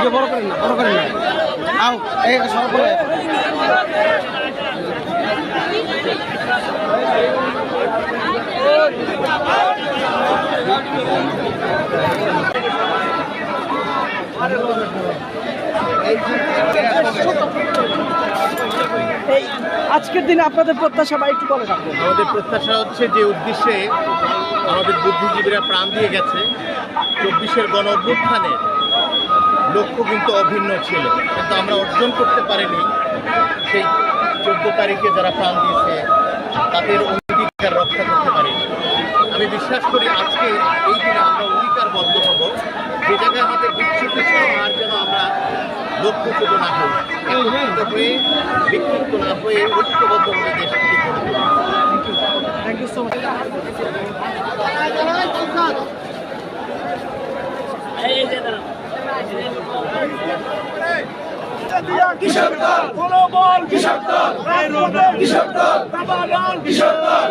Video বড় করেন না বড় করেন না। আও এই সব করে। এই আজকের দিনে আপনাদের প্রত্যাশা বা একটু বলে রাখবেন। আমাদের প্রত্যাশা হচ্ছে যে উদ্দেশ্যে আমাদের বুদ্ধিজীবীরা প্রাণ দিয়ে গেছে। চব্বিশের গণ অভ্যুত্থানের লক্ষ্য কিন্তু অভিন্ন ছিল। কিন্তু আমরা অর্জন করতে পারিনি। সেই চোদ্দ তারিখে যারা প্রাণ দিয়েছে, তাদের অঙ্গীকার রক্ষা করতে পারিনি। আমি বিশ্বাস করি আজকে এই দিনে আমরা অঙ্গীকারবদ্ধ হব যে জায়গায় আমাদের বিচ্ছুত ছিল, আর যেন আমরা লক্ষ্যচ্যুত না হই হয়ে, বিক্ষিপ্ত না হয়ে ঐক্যবদ্ধভাবে গড়ে তুলব থ্যাংক ইউ সো মাচ কৃষক দল বল কৃষক দল কৃষক দল কৃষক দল।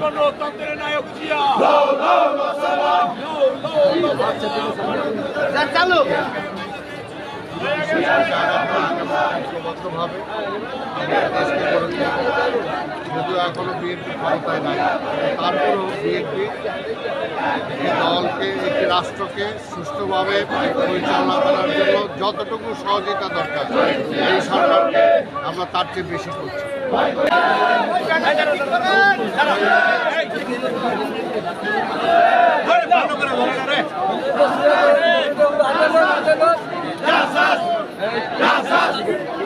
গণতন্ত্রের নায়ক জিয়া। ঐক্যবদ্ধভাবে যদিও এখনও বিএনপি ক্ষমতায় নাই, তারপরেও বিএনপি দলকে, একটি রাষ্ট্রকে সুষ্ঠুভাবে পরিচালনা করার জন্য যতটুকু সহযোগিতা দরকার, এই সরকারকে আমরা তার চেয়ে বেশি করছি।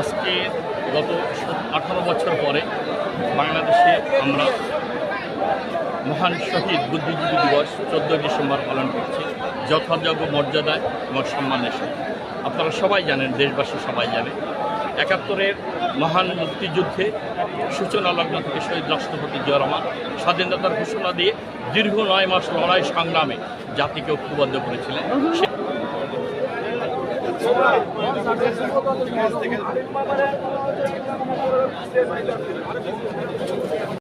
আজকে গত আঠারো বছর পরে বাংলাদেশে আমরা মহান শহীদ বুদ্ধিজীবী দিবস চোদ্দোই ডিসেম্বর পালন করছি। যথাযোগ্য মর্যাদায় এবং সম্মানের সাথে। আপনারা সবাই জানেন, দেশবাসী সবাই জানে, একাত্তরের মহান মুক্তিযুদ্ধে সূচনা লগ্ন থেকে শহীদ রাষ্ট্রপতি জিয়া রহমান স্বাধীনতার ঘোষণা দিয়ে দীর্ঘ নয় মাস লড়াই সংগ্রামে জাতিকে ঐক্যবদ্ধ করেছিলেন।